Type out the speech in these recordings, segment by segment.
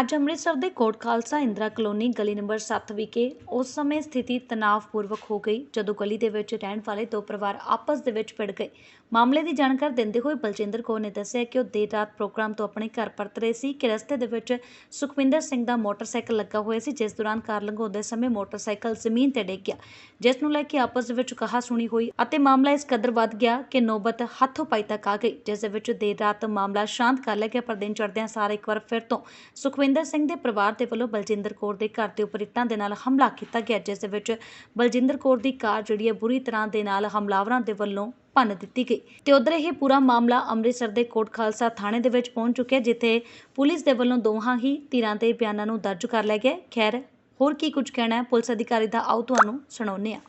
ਅੱਜ ਅੰਮ੍ਰਿਤਸਰ ਦੇ ਕੋਟ ਖਾਲਸਾ ਇੰਦਰਾ ਕਲੋਨੀ ਗਲੀ ਨੰਬਰ 7 ਵਿਖੇ ਉਸ ਸਮੇਂ ਸਥਿਤੀ ਤਣਾਅਪੂਰਵਕ ਹੋ ਗਈ, ਜਦੋਂ ਗਲੀ ਦੇ ਵਿੱਚ ਰਹਿਣ ਵਾਲੇ ਦੋ ਪਰਿਵਾਰ ਆਪਸ ਦੇ ਵਿੱਚ ਭਿੜ ਗਏ। ਮਾਮਲੇ ਦੀ ਜਾਣਕਾਰੀ ਦਿੰਦੇ ਹੋਏ ਬਲਜਿੰਦਰ ਕੌਰ ਨੇ ਦੱਸਿਆ ਕਿ ਉਹ ਦੇਰ ਰਾਤ ਪ੍ਰੋਗਰਾਮ ਤੋਂ ਆਪਣੇ ਘਰ ਪਰਤ ਰਹੇ ਸੀ ਕਿ ਰਸਤੇ ਦੇ ਵਿੱਚ ਸੁਖਵਿੰਦਰ ਸਿੰਘ ਦਾ ਮੋਟਰਸਾਈਕਲ ਲੱਗਾ ਹੋਇਆ ਸੀ, ਜਿਸ ਦੌਰਾਨ ਕਾਰ ਲੰਘਾਉਂਦੇ ਸਮੇਂ ਮੋਟਰਸਾਈਕਲ ਜ਼ਮੀਨ ਤੇ ਡਿੱਗ ਗਿਆ, ਜਿਸ ਨੂੰ ਲੈ ਕੇ ਆਪਸ ਦੇ ਵਿੱਚ ਕਹਾ ਸੁਣੀ ਹੋਈ ਅਤੇ ਮਾਮਲਾ ਇਸ ਕਦਰ ਵੱਧ ਗਿਆ ਕਿ ਨੌਬਤ ਹੱਥੋਂ ਪਾਈ ਤੱਕ ਆ ਗਈ, ਜਿਸ ਦੇ ਵਿੱਚ ਦੇਰ ਰਾਤ ਮਾਮਲਾ ਸ਼ਾਂਤ ਕਰ ਲਿਆ ਗਿਆ, ਪਰ ਦਿਨ ਚੜ੍ਹਦਿਆਂ ਸਾਰ ਇੱਕ ਵਾਰ ਫਿਰ ਤੋਂ ਸੁਖਵਿੰਦਰ ਸਿੰਘ ਦੇ ਪਰਿਵਾਰ ਦੇ ਵੱਲੋਂ ਬਲਜਿੰਦਰ ਕੌਰ ਦੇ ਘਰ ਦੇ ਉੱਪਰ ਇੱਟਾਂ ਦੇ ਨਾਲ ਹਮਲਾ ਕੀਤਾ ਗਿਆ, ਜਿਸ ਦੇ ਵਿੱਚ ਬਲਜਿੰਦਰ ਕੌਰ ਦੀ ਕਾਰ ਜਿਹੜੀ ਹੈ ਬੁਰੀ ਤਰ੍ਹਾਂ ਦੇ ਨਾਲ ਹਮਲਾਵਰਾਂ ਦੇ ਵੱਲੋਂ ਭੰਨ ਦਿੱਤੀ ਗਈ। ਤੇ ਉਧਰ ਇਹ ਪੂਰਾ ਮਾਮਲਾ ਅੰਮ੍ਰਿਤਸਰ ਦੇ ਕੋਟ ਖਾਲਸਾ ਥਾਣੇ ਦੇ ਵਿੱਚ ਪਹੁੰਚ ਚੁੱਕਿਆ, ਜਿੱਥੇ ਪੁਲਿਸ ਦੇ ਵੱਲੋਂ ਦੋਹਾਂ ਹੀ ਧਿਰਾਂ ਦੇ ਬਿਆਨਾਂ ਨੂੰ ਦਰਜ ਕਰ ਲਿਆ ਗਿਆ ਖੈਰ, ਹੋਰ ਕੀ ਕੁਝ ਕਹਿਣਾ ਹੈ? ਪੁਲਿਸ ਅਧਿਕਾਰੀ ਦਾ ਆਓ ਤੁਹਾਨੂੰ ਸੁਣਾਉਂਦੇ ਹਾਂ।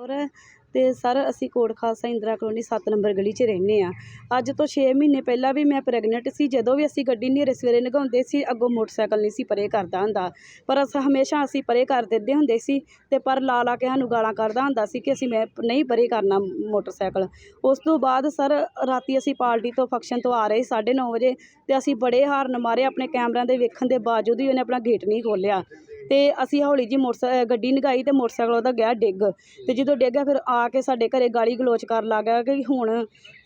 ਔਰ ਅਤੇ ਸਰ, ਅਸੀਂ ਕੋਟ ਖਾਲਸਾ ਇੰਦਰਾ ਕਲੋਨੀ ਸੱਤ ਨੰਬਰ ਗਲੀ 'ਚ ਰਹਿੰਦੇ ਹਾਂ। ਅੱਜ ਤੋਂ ਛੇ ਮਹੀਨੇ ਪਹਿਲਾਂ ਵੀ ਮੈਂ ਪ੍ਰੈਗਨੈਂਟ ਸੀ। ਜਦੋਂ ਵੀ ਅਸੀਂ ਗੱਡੀ ਹਨੇਰੇ ਸਵੇਰੇ ਲਗਾਉਂਦੇ ਸੀ, ਅੱਗੋਂ ਮੋਟਰਸਾਈਕਲ ਨਹੀਂ ਸੀ ਪਰੇ ਕਰਦਾ ਹੁੰਦਾ। ਪਰ ਅਸ, ਹਮੇਸ਼ਾ ਅਸੀਂ ਪਰੇ ਕਰ ਦਿੰਦੇ ਹੁੰਦੇ ਸੀ ਅਤੇ ਪਰ ਲਾ ਲਾ ਕੇ ਸਾਨੂੰ ਗਾਲਾਂ ਕੱਢਦਾ ਹੁੰਦਾ ਸੀ ਕਿ ਅਸੀਂ ਮੈਂ ਨਹੀਂ ਪਰੇ ਕਰਨਾ ਮੋਟਰਸਾਈਕਲ। ਉਸ ਤੋਂ ਬਾਅਦ ਸਰ, ਰਾਤੀ ਅਸੀਂ ਪਾਰਟੀ ਤੋਂ ਫੰਕਸ਼ਨ ਤੋਂ ਆ ਰਹੇ 9:30 ਵਜੇ ਅਤੇ ਅਸੀਂ ਬੜੇ ਹਾਰਨ ਮਾਰੇ। ਆਪਣੇ ਕੈਮਰਿਆਂ ਦੇ ਵੇਖਣ ਦੇ ਬਾਵਜੂਦ ਵੀ ਉਹਨੇ ਆਪਣਾ ਗੇਟ ਨਹੀਂ ਖੋਲ੍ਹਿਆ। ਤੇ ਅਸੀਂ ਹੌਲੀ ਜੀ ਮੋਟਰ ਗੱਡੀ ਨਗਾਈ ਤੇ ਮੋਟਰਸਾਈਕਲ ਉਹਦਾ ਗਿਆ ਡਿੱਗ। ਤੇ ਜਦੋਂ ਡਿੱਗਿਆ ਫਿਰ ਆ ਕੇ ਸਾਡੇ ਘਰੇ ਗਾਲੀ ਗਲੋਚ ਕਰ ਲੱਗ ਗਿਆ ਕਿ ਹੁਣ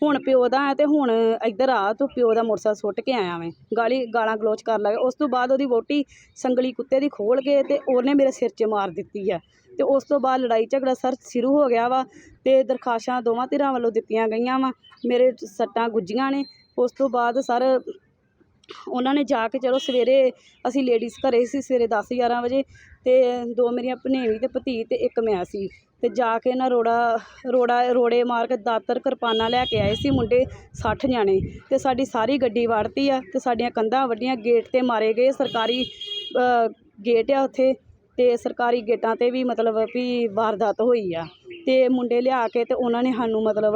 ਹੁਣ ਪਿਓ ਦਾ ਹੈ ਤੇ ਹੁਣ ਇੱਧਰ ਆ, ਤੂੰ ਪਿਓ ਦਾ ਮੋਟਰਸਾਈਕਲ ਸੁੱਟ ਕੇ ਆਇਆ ਮੈਂ ਗਾਲੀ, ਗਾਲਾਂ ਗਲੋਚ ਕਰ ਲੱਗ ਗਿਆ। ਉਸ ਤੋਂ ਬਾਅਦ ਉਹਦੀ ਵੋਟੀ ਸੰਗਲੀ ਕੁੱਤੇ ਦੀ ਖੋਲ ਕੇ ਤੇ ਉਹਨੇ ਮੇਰੇ ਸਿਰ 'ਚ ਮਾਰ ਦਿੱਤੀ ਆ ਤੇ ਉਸ ਤੋਂ ਬਾਅਦ ਲੜਾਈ ਝਗੜਾ ਸਰ, ਸ਼ੁਰੂ ਹੋ ਗਿਆ ਵਾ ਤੇ ਦਰਖਾਸ਼ਾਂ ਦੋਵਾਂ ਧਿਰਾਂ ਵੱਲੋਂ ਦਿੱਤੀਆਂ ਗਈਆਂ ਵਾ। ਮੇਰੇ ਸੱਟਾਂ ਗੁੱਜੀਆਂ ਨੇ। ਉਸ ਤੋਂ ਬਾਅਦ ਸਰ ਉਹਨਾਂ ਨੇ ਜਾ ਕੇ ਚਲੋ ਸਵੇਰੇ ਅਸੀਂ ਲੇਡੀਜ਼ ਘਰੇ ਸੀ ਸਵੇਰੇ 10 11 ਵਜੇ ਤੇ ਦੋ ਮੇਰੀਆਂ ਭਨੇਵੀਂ ਤੇ ਭਤੀ ਤੇ ਇੱਕ ਮੈਂ ਸੀ ਤੇ ਜਾ ਕੇ ਨਾ ਰੋੜਾ ਰੋੜਾ, ਰੋੜੇ ਮਾਰ ਕੇ ਦਾਤਰ ਕਿਰਪਾਨਾਂ ਲੈ ਕੇ ਆਏ ਸੀ ਮੁੰਡੇ 60 ਜਾਣੇ ਤੇ ਸਾਡੀ ਸਾਰੀ ਗੱਡੀ ਵੜਤੀ ਆ ਤੇ ਸਾਡੀਆਂ ਕੰਧਾਂ ਵੱਡੀਆਂ ਗੇਟ ਤੇ ਮਾਰੇ ਗਏ, ਸਰਕਾਰੀ ਗੇਟ ਆ ਉੱਥੇ ਤੇ ਸਰਕਾਰੀ ਗੇਟਾਂ ਤੇ ਵੀ ਮਤਲਬ ਵੀ ਵਾਰਦਾਤ ਹੋਈ ਆ ਤੇ ਮੁੰਡੇ ਲਿਆ ਕੇ ਤੇ ਉਹਨਾਂ ਨੇ ਸਾਨੂੰ ਮਤਲਬ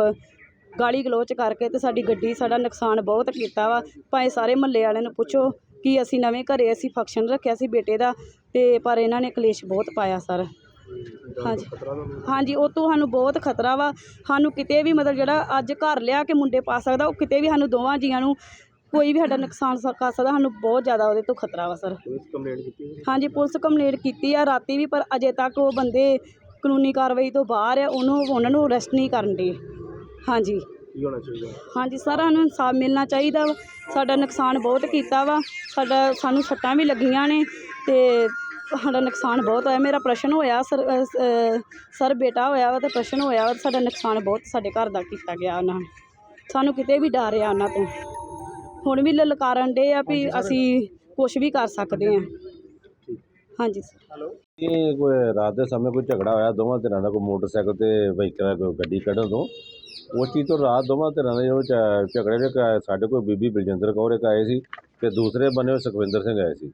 ਗਾਲੀ ਗਲੋਚ ਕਰਕੇ ਤੇ ਸਾਡੀ ਗੱਡੀ ਸਾਡਾ ਨੁਕਸਾਨ ਬਹੁਤ ਕੀਤਾ ਵਾ। ਭਾਵੇਂ ਸਾਰੇ ਮਹੱਲੇ ਵਾਲਿਆਂ ਨੂੰ ਪੁੱਛੋ ਕਿ ਅਸੀਂ ਨਵੇਂ ਘਰੇ ਅਸੀਂ ਫੰਕਸ਼ਨ ਰੱਖਿਆ ਸੀ ਬੇਟੇ ਦਾ ਤੇ ਪਰ ਇਹਨਾਂ ਨੇ ਕਲੇਸ਼ ਬਹੁਤ ਪਾਇਆ ਸਰ। ਹਾਂਜੀ। ਹਾਂਜੀ ਉਹ ਤੋਂ ਸਾਨੂੰ ਬਹੁਤ ਖਤਰਾ ਵਾ। ਸਾਨੂੰ ਕਿਤੇ ਵੀ ਮਤਲਬ ਜਿਹੜਾ ਅੱਜ ਘਰ ਲਿਆ ਕੇ ਮੁੰਡੇ ਪਾ ਸਕਦਾ ਉਹ ਕਿਤੇ ਵੀ ਸਾਨੂੰ ਦੋਵਾਂ ਜੀਆਂ ਨੂੰ ਕੋਈ ਵੀ ਸਾਡਾ ਨੁਕਸਾਨ ਸ- ਕਰ ਸਕਦਾ ਸਾਨੂੰ ਬਹੁਤ ਜ਼ਿਆਦਾ ਉਹਦੇ ਤੋਂ ਖਤਰਾ ਵਾ ਸਰ। ਹਾਂਜੀ ਪੁਲਿਸ ਕੰਪਲੇਂਟ ਕੀਤੀ ਆ ਰਾਤੀ ਵੀ ਪਰ ਅਜੇ ਤੱਕ ਉਹ ਬੰਦੇ ਕਾਨੂੰਨੀ ਕਾਰਵਾਈ ਤੋਂ ਬਾਹਰ ਆ ਉਹਨੂੰ ਉਹਨਾਂ ਨੂੰ ਅਰੈਸਟ ਨਹੀਂ ਕਰਨ ਦੇ। ਹਾਂਜੀ। ਕੀ ਹੋਣਾ ਚਾਹੀਦਾ? ਹਾਂਜੀ ਸਾਰਿਆਂ ਨੂੰ ਇਨਸਾਫ ਮਿਲਣਾ ਚਾਹੀਦਾ ਵਾ। ਸਾਡਾ ਨੁਕਸਾਨ ਬਹੁਤ ਕੀਤਾ ਵਾ। ਸਾਡਾ ਸਾਨੂੰ ਸੱਟਾਂ ਵੀ ਲੱਗੀਆਂ ਨੇ ਤੇ ਸਾਡਾ ਨੁਕਸਾਨ ਬਹੁਤ ਹੋਇਆ। ਮੇਰਾ ਪ੍ਰਸ਼ਨ ਹੋਇਆ ਸਰ ਅ, ਸ- ਅ, ਸਰ ਬੇਟਾ ਹੋਇਆ ਵਾ ਤੇ ਪ੍ਰਸ਼ਨ ਹੋਇਆ ਵਾ ਤੇ ਸਾਡਾ ਨੁਕਸਾਨ ਬਹੁਤ ਸਾਡੇ ਘਰ ਦਾ ਕੀਤਾ ਗਿਆ ਉਹਨਾਂ ਨੇ। ਸਾਨੂੰ ਕਿਤੇ ਵੀ ਡਰ ਆ ਉਹਨਾਂ ਤੋਂ। ਹੁਣ ਵੀ ਲਲਕਾਰਨ ਦੇ ਆ ਵੀ ਅਸੀਂ ਕੁਝ ਵੀ ਕਰ ਸਕਦੇ ਹਾਂ। ਹਾਂਜੀ ਸਰ। ਇਹ ਕੋਈ ਰਾਤ ਦੇ ਸਮੇਂ ਕੋਈ ਝਗੜਾ ਹੋਇਆ? ਦੋਵਾਂ ਧਿਰਾਂ ਦਾ ਕੋਈ ਮੋਟਰਸਾਈਕਲ ਤੇ ਵਹੀਕਲ ਕੋਈ ਗੱਡੀ ਕੱਢਣ ਤੋਂ? ਉਸ ਚੀਜ਼ ਤੋਂ ਰਾਤ ਦੋਵਾਂ ਧਿਰਾਂ ਦੇ ਜੋ ਝ- ਝਗੜੇ ਦੇ ਸਾਡੇ ਕੋਲ ਬੀਬੀ ਬਲਜਿੰਦਰ ਕੌਰ ਇੱਕ ਆਏ ਸੀ ਤੇ ਦੂਸਰੇ ਬੰਨੇ ਸੁਖਵਿੰਦਰ ਸਿੰਘ ਆਏ ਸੀ।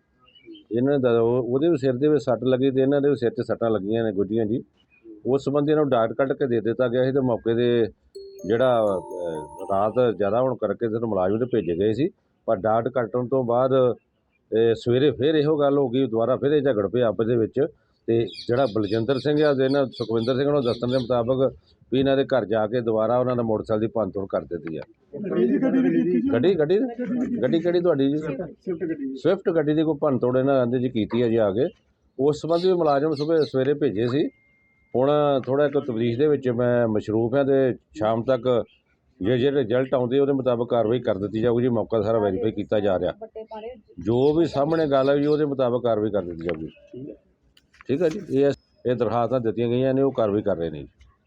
ਇਹਨਾਂ ਦਾ ਉਹ- ਉਹਦੇ ਵੀ ਸਿਰ ਦੇ ਵਿੱਚ ਸੱਟ ਲੱਗੀ ਤੇ ਇਹਨਾਂ ਦੇ ਵੀ ਸਿਰ 'ਚ ਸੱਟਾਂ ਲੱਗੀਆਂ ਨੇ ਗੁੱਜੀਆਂ ਜੀ। ਉਸ ਸੰਬੰਧੀ ਇਹਨਾਂ ਨੂੰ ਡਾਟ ਕੱਢ ਕੇ ਦੇ ਦਿੱਤਾ ਗਿਆ ਸੀ ਤੇ ਮੌਕੇ ਦੇ ਜਿਹੜਾ ਰਾਤ ਜ਼ਿਆਦਾ ਹੋਣ ਕਰਕੇ ਤੇ ਮੁਲਾਜ਼ਮ ਤੇ ਭੇਜੇ ਗਏ ਸੀ। ਪਰ ਡਾਟ ਕੱਟਣ ਤੋਂ ਬਾਅਦ ਸਵੇਰੇ ਫਿਰ ਇਹੋ ਗੱਲ ਹੋ ਗਈ, ਦੁਬਾਰਾ ਫਿਰ ਇਹ ਝਗੜ ਪਏ ਆਪਸ ਦੇ ਵਿੱਚ। ਤੇ ਜਿਹੜਾ ਬਲਜਿੰਦਰ ਸਿੰਘ ਆ ਤੇ ਇਹਨਾਂ ਸੁਖਵਿੰਦਰ ਸਿੰਘ ਨੂੰ ਦੱਸਣ ਦੇ ਮੁਤਾਬਕ ਵੀ ਇਹਨਾਂ ਦੇ ਘਰ ਜਾ ਕੇ ਦੁਬਾਰਾ ਉਹਨਾਂ ਦਾ ਮੋਟਰਸਾਈਕਲ ਦੀ ਭੰਨਤੋੜ ਕਰ ਦਿੱਤੀ ਆ। ਗੱਡੀ ਗੱਡੀ ਗੱਡੀ ਕਿਹੜੀ ਤੁਹਾਡੀ ਜੀ? ਸਵਿਫਟ ਗੱਡੀ ਦੀ ਕੋਈ ਭੰਨਤੋੜ ਇਹਨਾਂ ਆਂਦੇ ਜੀ ਕੀਤੀ ਆ ਜੀ ਆ ਕੇ। ਉਸ ਸੰਬੰਧੀ ਵੀ ਮੁਲਾਜ਼ਮ ਸਵੇਰੇ ਸਵੇਰੇ ਭੇਜੇ ਸੀ। ਹੁਣ ਥੋੜਾ ਇੱਕ ਤਬਦੀਸ਼ ਦੇ ਵਿੱਚ ਮੈਂ ਮਸ਼ਰੂਫ ਹਾਂ ਤੇ ਸ਼ਾਮ ਤੱਕ ਜੇ ਜਿਹੜੇ ਰਿਜ਼ਲਟ ਆਉਂਦੇ ਉਹਦੇ ਮੁਤਾਬਕ ਕਾਰਵਾਈ ਕਰ ਦਿੱਤੀ ਜਾਊਗੀ ਜੀ, ਮੌਕਾ ਸਾਰਾ ਵੈਰੀਫਾਈ ਕੀਤਾ ਜਾ ਰਿਹਾ। ਜੋ ਵੀ ਸਾਹਮਣੇ ਗੱਲ ਹੈ ਜੀ, ਉਹਦੇ ਮੁਤਾਬਕ ਕਾਰਵਾਈ ਕਰ ਦਿੱਤੀ ਜਾਊਗੀ। ਠੀਕ ਹੈ ਜੀ, ਇਹ ਇਹ ਦਰਖਾਸਤਾਂ ਦਿੱਤੀਆਂ ਗਈਆਂ ਨੇ, ਉਹ ਕਾਰਵਾਈ ਕਰ ਰਹੇ ਨੇ ਜੀ।